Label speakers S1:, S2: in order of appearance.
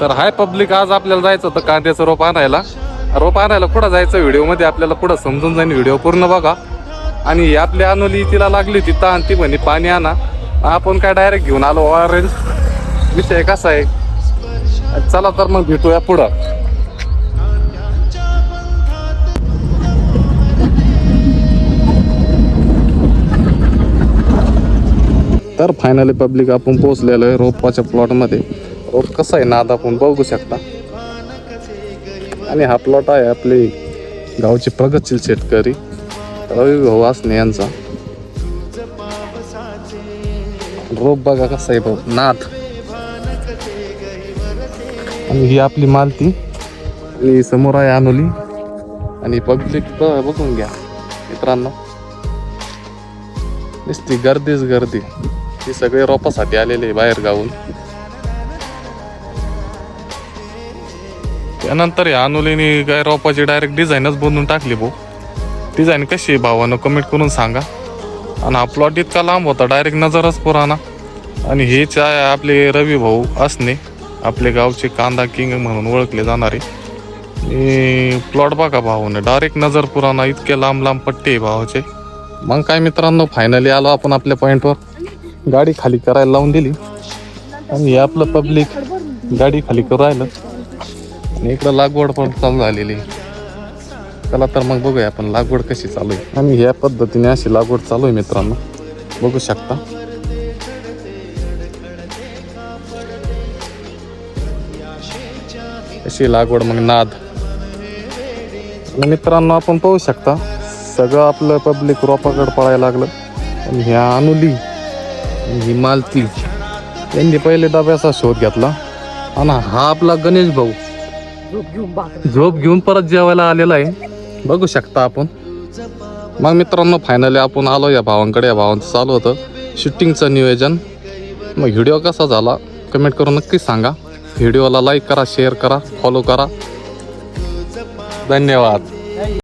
S1: तर हाय पब्लिक आज आपल्याला जायचं होतं कांद्याचं रोप आणायला. रोप आणायला कुठं जायचं? व्हिडिओमध्ये आपल्याला पुढं समजून जाईल व्हिडिओ पूर्ण बघा. आणि ही आपली अनुली तिला लागली होती ताण ती म्हणे पाणी आणा. आपण काय डायरेक्ट घेऊन आलो ऑरेंज विषय कसा आहे? चला तर मग भेटूया पुढं. तर फायनली पब्लिक आपण पोहोचलेलो आहे रोपाच्या प्लॉटमध्ये रोप कसा आहे नाद आपण बघू शकता. आणि हा प्लॉट आहे आपले गावचे प्रगतशील शेतकरी रवी भाऊ असणे यांचा. रोप बघा कसा आहे भाऊ नाद. आणि ही आपली मालती आणि समोर आहे अनोली. आणि पब्लिक बघून घ्या मित्रांनो. नुसती गर्दीच गर्दी. ती सगळे रोपासाठी आलेले बाहेर गावून. त्यानंतर या अनुलीने काय रोपाची डायरेक्ट डिझाईनच बनवून टाकली भाऊ. डिझाईन कशी आहे भावानं? कमेंट करून सांगा. आणि हा प्लॉट इतका लांब होता डायरेक्ट नजरच पुराणा आणि हे चाय आपले रवी भाऊ असणे आपले गावचे कांदा किंग म्हणून ओळखले जाणारे. प्लॉट बघा भावानं डायरेक्ट नजर पुराणा इतके लांब लांब पट्टे आहे भावाचे. मग काय मित्रांनो फायनली आलो आपण आपल्या पॉईंटवर गाडी खाली करायला लावून दिली. आणि आपलं पब्लिक गाडी खाली करू राहिलं. आणि इकडं लागवड पण चालू झालेली. चला तर मग बघूया आपण लागवड कशी चालू आहे. आणि ह्या पद्धतीने अशी लागवड चालू आहे मित्रांनो. बघू शकता. अशी लागवड मग नाद. मित्रांनो आपण पाहू शकता सगळं आपलं पब्लिक रोपाकडे पळायला लागलं. आणि ह्या अनुली ही मालती यांनी पहिले डब्याचा शोध घेतला. आणि हा आपला गणेश भाऊ. झोप घेऊन परत जेवायला आलेला आहे. बघू शकता आपण. मग मित्रांनो फायनली आपण आलो या भावांकडे. या भावांचं चालू होतं शूटिंगचं नियोजन. मग व्हिडिओ कसा झाला कमेंट करून नक्कीच सांगा. व्हिडिओला लाईक करा शेअर करा फॉलो करा. धन्यवाद.